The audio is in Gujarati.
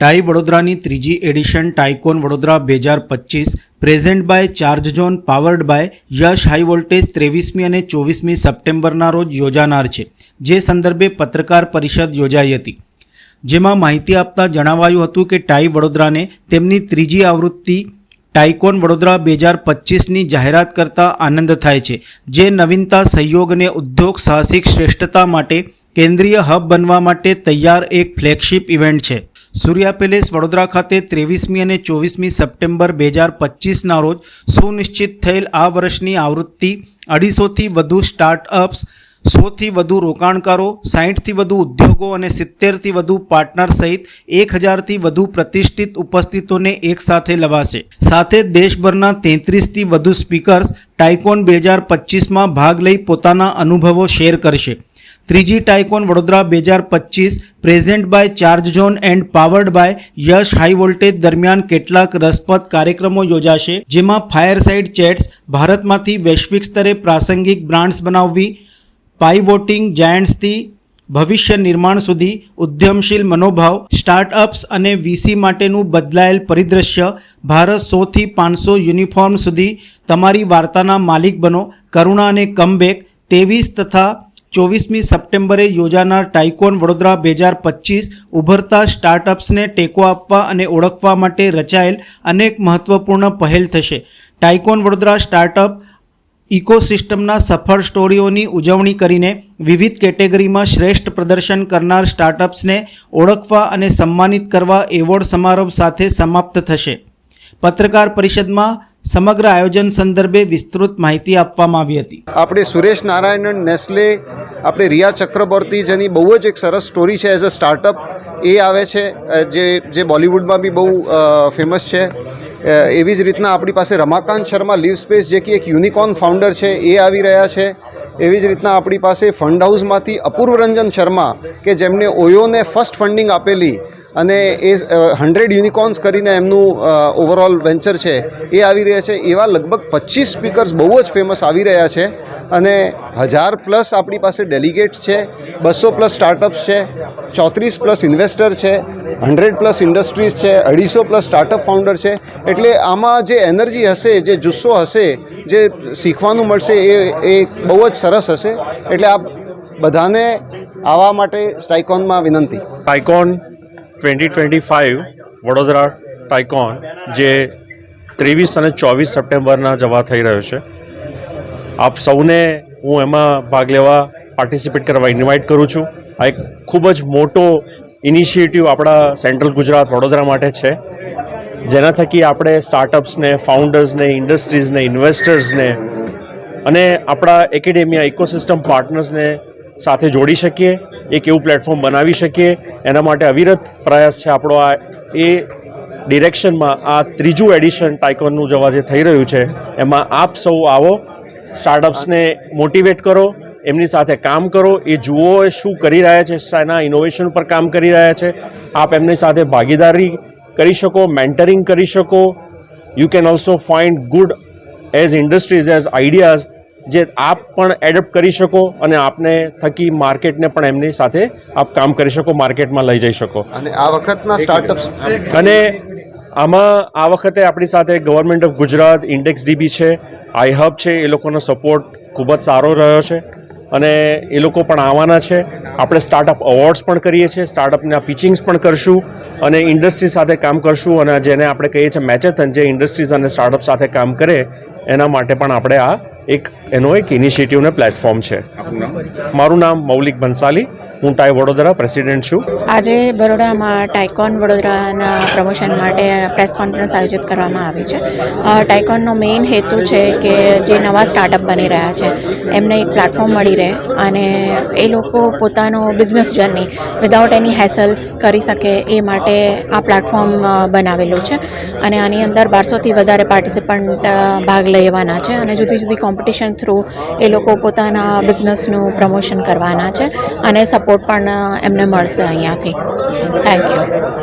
ટાઈ વડોદરાની ત્રીજી એડિશન ટાઇકોન વડોદરા બે હજાર પચીસ, present by charge zone, powered by Yash high voltage ત્રેવીસમી અને ચોવીસમી સપ્ટેમ્બરના રોજ યોજાનાર છે, જે સંદર્ભે પત્રકાર પરિષદ યોજાઈ હતી. જેમાં માહિતી આપતા જણાવાયું હતું કે ટાઈ વડોદરાને તેમની ત્રીજી આવૃત્તિ ટાઇકોન વડોદરા બે હજાર પચીસની જાહેરાત કરતા આનંદ થાય છે, જે નવીનતા, સહયોગ અને ઉદ્યોગ સાહસિક શ્રેષ્ઠતા માટે કેન્દ્રીય હબ બનવા માટે તૈયાર એક ફ્લેગશિપ ઇવેન્ટ છે. સૂર્યા પેલેસ વડોદરા ખાતે ત્રેવીસમી અને ચોવીસમી સપ્ટેમ્બર બે હજાર પચીસના રોજ સુનિશ્ચિત થયેલ આ વર્ષની આવૃત્તિ અઢીસોથી વધુ સ્ટાર્ટઅપ્સ, સોથી વધુ રોકાણકારો, સાહીઠથી વધુ ઉદ્યોગો અને સિત્તેરથી વધુ પાર્ટનર સહિત એક હજારથી વધુ પ્રતિષ્ઠિત ઉપસ્થિતોને એકસાથે લવાશે. સાથે દેશભરના તેત્રીસથી વધુ સ્પીકર્સ, ટાઇકોન બે હજાર પચીસમાં ભાગ લઈ પોતાના અનુભવો શેર કરશે. ત્રીજી ટાઇકોન વડોદરા બે હજાર પચીસ, present by charge zone and powered by Yash high voltage દરમિયાન કેટલાક રસપ્રદ કાર્યક્રમો યોજાશે, જેમાં ફાયર સાઇડ ચેટ્સ, ભારતમાંથી વૈશ્વિક સ્તરે પ્રાસંગિક બ્રાન્ડ્સ બનાવવી પાઇવોટિંગ જાયન્ટ્સથી ભવિષ્ય નિર્માણ સુધી ઉદ્યમશીલ મનોભાવ, સ્ટાર્ટઅપ્સ અને વીસી માટેનું બદલાયેલ પરિદૃશ્ય ભારત સોથી પાંચસો યુનિફોર્મ સુધી તમારી વાર્તાના માલિક બનો, કરુણા અને કમબેક ત્રેવીસ તથા ચોવીસમી સપ્ટેમ્બરે યોજાનાર ટાઇકોન વડોદરા બે હજાર પચીસ ઉભરતા સ્ટાર્ટઅપ્સને ટેકો આપવા અને ઓળખવા માટે રચાયેલ અનેક મહત્વપૂર્ણ પહેલ થશે. ટાઇકોન વડોદરા સ્ટાર્ટઅપ ઇકોસિસ્ટમના સફળ સ્ટોરીઓની ઉજવણી કરીને વિવિધ કેટેગરીમાં શ્રેષ્ઠ પ્રદર્શન કરનાર સ્ટાર્ટઅપ્સને ઓળખવા અને સન્માનિત કરવા એવોર્ડ સમારોહ સાથે સમાપ્ત થશે. પત્રકાર પરિષદમાં સમગ્ર આયોજન સંદર્ભે વિસ્તૃત માહિતી આપવામાં આવી હતી. આપણે સુરેશ નારાયણન નેસ્લે, આપણે રિયા ચક્રવર્તી જેની બહુ જ એક સરસ સ્ટોરી છે એઝ અ સ્ટાર્ટઅપ, એ આવે છે જે જે બોલિવૂડમાં બી બહુ ફેમસ છે. એવી જ રીતના આપણી પાસે રમાકાંત શર્મા, લીવ સ્પેસ, જે કે એક યુનિકોર્ન ફાઉન્ડર છે, એ આવી રહ્યા છે. એવી જ રીતના આપણી પાસે ફંડ હાઉસમાંથી અપૂર્વ રંજન શર્મા, કે જેમને ઓયોને ફર્સ્ટ ફંડિંગ આપેલી અને એ હંડ્રેડ યુનિકોર્ન્સ કરીને એમનું ઓવરઓલ વેન્ચર છે, એ આવી રહ્યા છે. એવા લગભગ પચીસ સ્પીકર્સ બહુ જ ફેમસ આવી રહ્યા છે અને હજાર પ્લસ આપણી પાસે ડેલિગેટ્સ છે, બસો પ્લસ સ્ટાર્ટઅપ્સ છે, ચોત્રીસ પ્લસ ઇન્વેસ્ટર છે, હંડ્રેડ પ્લસ ઇન્ડસ્ટ્રીઝ છે, અઢીસો પ્લસ સ્ટાર્ટઅપ ફાઉન્ડર છે. એટલે આમાં જે એનર્જી હશે, જે જુસ્સો હશે, જે શીખવાનું મળશે, એ એ બહુ જ સરસ હશે. એટલે આ બધાને આવવા માટે સ્ટાઇકોનમાં વિનંતી. TiEcon twenty twenty five Vadodara TiEcon જે ત્રેવીસ અને ચોવીસ સપ્ટેમ્બરના જવા થઈ રહ્યો છે. આપ સૌને હું એમાં ભાગ લેવા પાર્ટિસિપેટ કરવા ઇન્વાઇટ કરું છું. આ એક ખૂબ જ મોટો ઇનિશિયેટિવ આપણા સેન્ટ્રલ ગુજરાત વડોદરા માટે છે. જેના થકી આપણે સ્ટાર્ટઅપ્સને ફાઉન્ડર્સને ઇન્ડસ્ટ્રીઝને ઇન્વેસ્ટર્સને અને આપણા એકેડેમિયા ઇકોસિસ્ટમ પાર્ટનર્સને સાથે જોડી શકીએ, એક એવું પ્લેટફોર્મ બનાવી શકીએ. એના માટે અવિરત પ્રયાસ છે આપણો આ, એ ડિરેક્શનમાં આ ત્રીજું એડિશન ટાઇકોનનું જવા જે થઈ રહ્યું છે, એમાં આપ સૌ આવો સ્ટાર્ટઅપ્સને મોટિવેટ કરો, એમની સાથે કામ કરો, એ જુઓ એ શું કરી રહ્યા છે, શાના ઇનોવેશન પર કામ કરી રહ્યા છે. આપ એમની સાથે ભાગીદારી કરી શકો મેન્ટરિંગ કરી શકો. You can also find good as industries as ideas જે આપ પણ એડપ્ટ કરી શકો અને આપને થકી માર્કેટને પણ એમની સાથે આપ કામ કરી શકો માર્કેટમાં લઈ જઈ શકો. અને આ વખતના સ્ટાર્ટઅપ્સ અને આમાં આ વખતે આપણી સાથે government of Gujarat index DB છે આઈ હબ છે એ લોકોનો સપોર્ટ ખૂબ જ સારો રહ્યો છે. અને એ લોકો પણ આવવાના છે. આપણે સ્ટાર્ટઅપ અવોર્ડ્સ પણ કરીએ છીએ સ્ટાર્ટઅપના પિચિંગ્સ પણ કરશું અને ઇન્ડસ્ટ્રી સાથે કામ કરશું અને જેને આપણે કહીએ છીએ મેચેથન જે ઇન્ડસ્ટ્રીઝ અને સ્ટાર્ટઅપ સાથે કામ કરે એના માટે પણ આપણે આ એક એનો એક ઇનિશિયેટિવને પ્લેટફોર્મ છે. મારું નામ મૌલિક બંસાલી હું ટાઈ વડોદરા પ્રેસિડેન્ટ છું. આજે બરોડામાં ટાઇકોન વડોદરાના પ્રમોશન માટે પ્રેસ કોન્ફરન્સ આયોજિત કરવામાં આવી છે. ટાઇકોનનો મેઇન હેતુ છે કે જે નવા સ્ટાર્ટઅપ બની રહ્યા છે, એમને એક પ્લેટફોર્મ મળી રહે અને એ લોકો પોતાનો business journey without any hassles કરી શકે એ માટે આ પ્લેટફોર્મ બનાવેલું છે. અને આની અંદર બારસોથી વધારે પાર્ટિસિપન્ટ ભાગ લેવાના છે અને જુદી જુદી કોમ્પિટિશન થ્રુ એ લોકો પોતાના બિઝનેસનું પ્રમોશન કરવાના છે અને સપોર્ટ પણ એમને મળશે અહીંયાથી. Thank you